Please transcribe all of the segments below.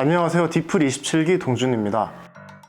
안녕하세요. 디플 27기 동준입니다.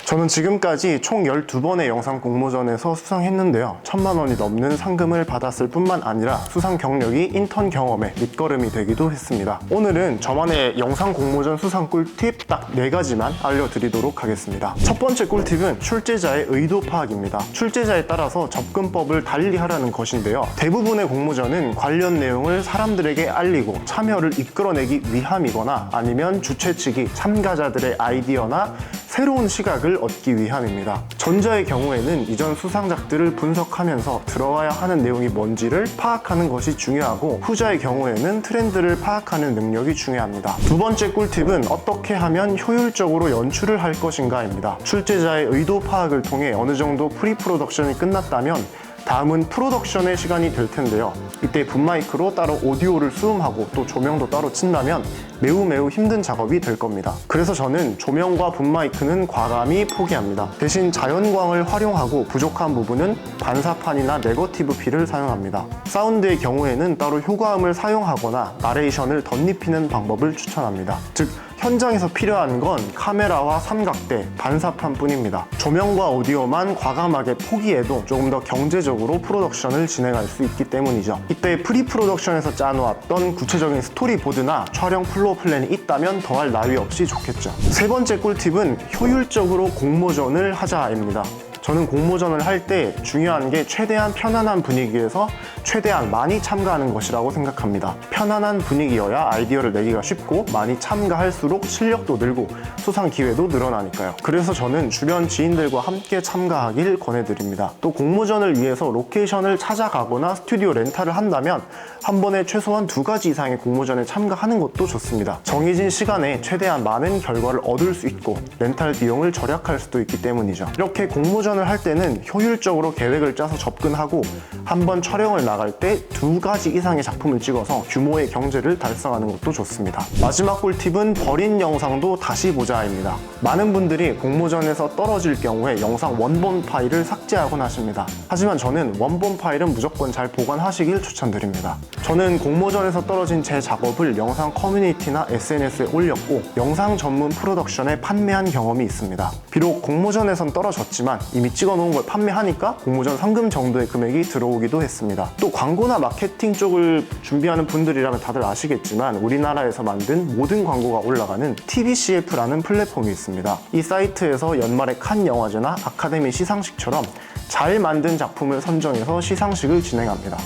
저는 지금까지 총 12번의 영상 공모전에서 수상했는데요. 천만 원이 넘는 상금을 받았을 뿐만 아니라 수상 경력이 인턴 경험의 밑거름이 되기도 했습니다. 오늘은 저만의 영상 공모전 수상 꿀팁 딱 4가지만 알려드리도록 하겠습니다. 첫 번째 꿀팁은 출제자의 의도 파악입니다. 출제자에 따라서 접근법을 달리 하라는 것인데요. 대부분의 공모전은 관련 내용을 사람들에게 알리고 참여를 이끌어내기 위함이거나 아니면 주최 측이 참가자들의 아이디어나 새로운 시각을 얻기 위함입니다. 전자의 경우에는 이전 수상작들을 분석하면서 들어와야 하는 내용이 뭔지를 파악하는 것이 중요하고 후자의 경우에는 트렌드를 파악하는 능력이 중요합니다. 두 번째 꿀팁은 어떻게 하면 효율적으로 연출을 할 것인가입니다. 출제자의 의도 파악을 통해 어느 정도 프리 프로덕션이 끝났다면 다음은 프로덕션의 시간이 될 텐데요. 이때 붐마이크로 따로 오디오를 수음하고 또 조명도 따로 친다면 매우 매우 힘든 작업이 될 겁니다. 그래서 저는 조명과 붐마이크는 과감히 포기합니다. 대신 자연광을 활용하고 부족한 부분은 반사판이나 네거티브 필을 사용합니다. 사운드의 경우에는 따로 효과음을 사용하거나 나레이션을 덧입히는 방법을 추천합니다. 즉, 현장에서 필요한 건 카메라와 삼각대, 반사판 뿐입니다. 조명과 오디오만 과감하게 포기해도 조금 더 경제적 으로 프로덕션을 진행할 수 있기 때문이죠. 이때 프리 프로덕션에서 짜놓았던 구체적인 스토리보드나 촬영 플로우 플랜이 있다면 더할 나위 없이 좋겠죠. 세 번째 꿀팁은 효율적으로 공모전을 하자입니다. 저는 공모전을 할 때 중요한 게 최대한 편안한 분위기에서 최대한 많이 참가하는 것이라고 생각합니다. 편안한 분위기여야 아이디어를 내기가 쉽고 많이 참가할수록 실력도 늘고 수상 기회도 늘어나니까요. 그래서 저는 주변 지인들과 함께 참가하길 권해드립니다. 또 공모전을 위해서 로케이션을 찾아가거나 스튜디오 렌탈을 한다면 한 번에 최소한 두 가지 이상의 공모전에 참가하는 것도 좋습니다. 정해진 시간에 최대한 많은 결과를 얻을 수 있고 렌탈 비용을 절약할 수도 있기 때문이죠. 이렇게 공모전 을 할 때는 효율적으로 계획을 짜서 접근하고 한 번 촬영을 나갈 때 두 가지 이상의 작품을 찍어서 규모의 경제를 달성하는 것도 좋습니다. 마지막 꿀팁은 버린 영상도 다시 보자입니다. 많은 분들이 공모전에서 떨어질 경우에 영상 원본 파일을 삭제하곤 하십니다. 하지만 저는 원본 파일은 무조건 잘 보관하시길 추천드립니다. 저는 공모전에서 떨어진 제 작업을 영상 커뮤니티나 SNS에 올렸고 영상 전문 프로덕션에 판매한 경험이 있습니다. 비록 공모전에선 떨어졌지만 이미 찍어 놓은 걸 판매하니까 공모전 상금 정도의 금액이 들어오기도 했습니다. 또 광고나 마케팅 쪽을 준비하는 분들이라면 다들 아시겠지만 우리나라에서 만든 모든 광고가 올라가는 TBCF라는 플랫폼이 있습니다. 이 사이트에서 연말에 칸 영화제나 아카데미 시상식처럼 잘 만든 작품을 선정해서 시상식을 진행합니다.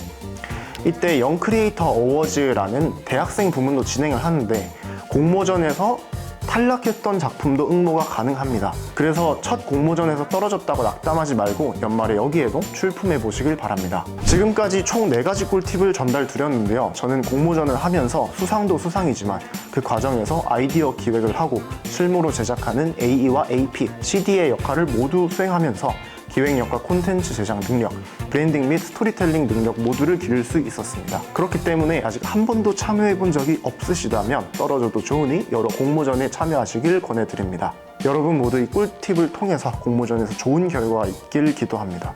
이때 영 크리에이터 어워즈라는 대학생 부문도 진행을 하는데 공모전에서 탈락했던 작품도 응모가 가능합니다. 그래서 첫 공모전에서 떨어졌다고 낙담하지 말고 연말에 여기에도 출품해 보시길 바랍니다. 지금까지 총 4가지 꿀팁을 전달 드렸는데요. 저는 공모전을 하면서 수상도 수상이지만 그 과정에서 아이디어 기획을 하고 실무로 제작하는 AE와 AP, CD의 역할을 모두 수행하면서 기획력과 콘텐츠 제작 능력, 브랜딩 및 스토리텔링 능력 모두를 기를 수 있었습니다. 그렇기 때문에 아직 한 번도 참여해 본 적이 없으시다면 떨어져도 좋으니 여러 공모전에 참여하시길 권해드립니다. 여러분 모두 이 꿀팁을 통해서 공모전에서 좋은 결과가 있길 기도합니다.